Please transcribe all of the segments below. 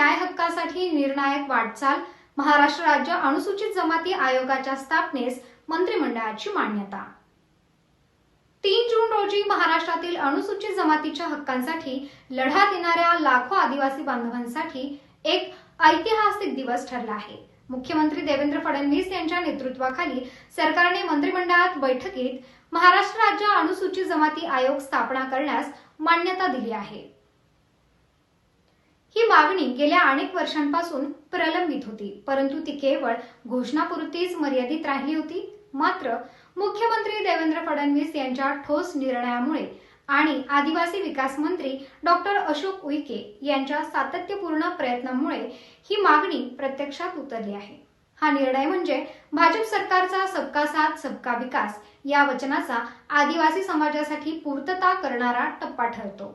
न्याय हक्कासाठी निर्णायक वाटचाल महाराष्ट्र राज्य अनुसूचित जमाती आयोगाच्या स्थापनेस मंत्रिमंडळाची मान्यता. तीन जून रोजी महाराष्ट्रातील अनुसूचित जमातीच्या हक्कांसाठी लढा देणाऱ्या लाखो आदिवासी बांधवांसाठी एक ऐतिहासिक दिवस ठरला आहे. मुख्यमंत्री देवेंद्र फडणवीस यांच्या नेतृत्वाखाली सरकारने मंत्रिमंडळात बैठकीत महाराष्ट्र राज्य अनुसूचित जमाती आयोग स्थापना करण्यास मान्यता दिली आहे. ही मागणी गेल्या अनेक वर्षांपासून प्रलंबित होती. परंतु ती केवळ घोषणापुरतीच मर्यादित राहिली होती. मात्र मुख्यमंत्री देवेंद्र फडणवीस यांच्या ठोस निर्णयामुळे आणि आदिवासी विकास मंत्री डॉक्टर अशोक उईके यांच्या सातत्यपूर्ण प्रयत्नांमुळे ही मागणी प्रत्यक्षात उतरली आहे. हा निर्णय म्हणजे भाजप सरकारचा सबका साथ सबका विकास या वचनाचा आदिवासी समाजासाठी पूर्तता करणारा टप्पा ठरतो.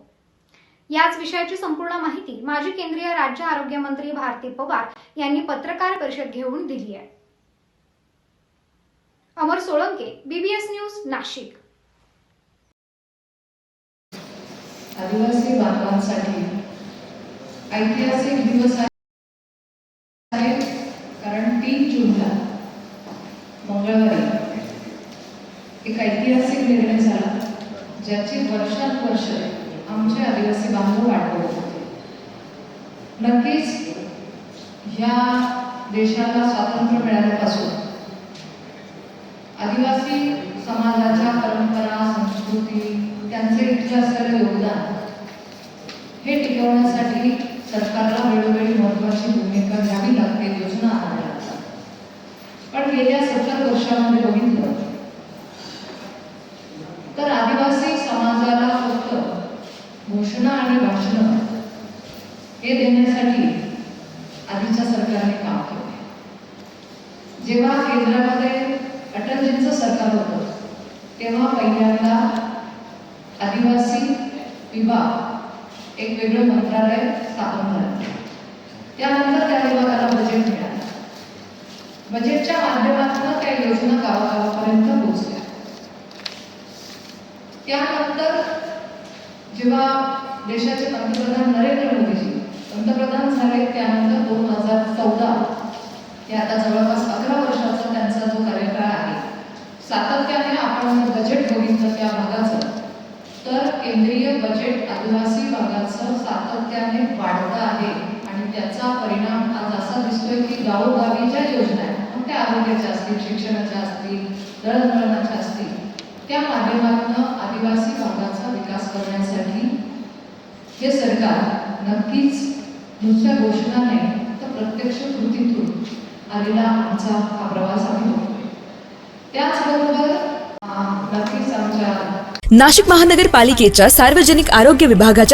याच विषयाची संपूर्ण माहिती माजी केंद्रीय राज्य आरोग्य मंत्री भारती पवार यांनी पत्रकार परिषद घेऊन दिली आहे. Amar Solanke BBS news Nashik. आदिवासी बांधवांसाठी ऐतिहासिक दिवस आहे. कारण तीन जूनला मंगळवारी एक ऐतिहासिक निर्णय झाला ज्याची वर्षानुवर्ष आमचे आदिवासी बांधव वाट होते. नक्कीच ह्या देशाला स्वातंत्र्य मिळाल्यापासून आदिवासी समाजाच्या परंपरा संस्कृती त्यांचे इथलं असलेलं योगदान हे टिकवण्यासाठी सरकारला वेळोवेळी महत्वाची भूमिका घ्यावी लागते योजना आणाव्या लागतात. पण गेल्या सत्तर वर्षामध्ये बघितलं तर आदिवासी समाजाला फक्त घोषणा आणि भाषणं हे देण्यासाठी आधीच्या सरकारने काम केले. जेव्हा केंद्रामध्ये अटलजींचं सरकार होतं तेव्हा पहिल्यांदा आदिवासी विभाग एक वेगळं मंत्रालय स्थापन झालं. त्यानंतर त्या विभागाला बजेट मिळालं. बजेटच्या माध्यमातून त्या योजना गावागावापर्यंत पोहोचल्या. त्यानंतर जेव्हा देशाचे पंतप्रधान नरेंद्र मोदीजी पंतप्रधान झाले त्यानंतर दोन हजार चौदा. हे आता जवळपास अकरा वर्षाचा त्यांचा जो कार्यकाळ आहे. सातत्याने आपण बजेट बघितलं त्या भागाचं तर केंद्रीय बजेट आदिवासी भागाचं सातत्याने वाढतं आहे आणि त्याचा परिणाम आज असा दिसतोय की गावोगावी ज्या योजना आहेत. मग त्या आरोग्याच्या असतील शिक्षणाच्या असतील दळणवळणाच्या असतील त्या माध्यमातून आदिवासी भागाचा विकास करण्यासाठी हे सरकार नक्कीच नुसत्या घोषणाने तर प्रत्यक्ष कृतीतून आलेला आमचा हा प्रवास आम्ही त्याचबरोबर नक्कीच आमच्या नाशिक महानगरपालिकेच्या सार्वजनिक आरोग्य विभागाच्या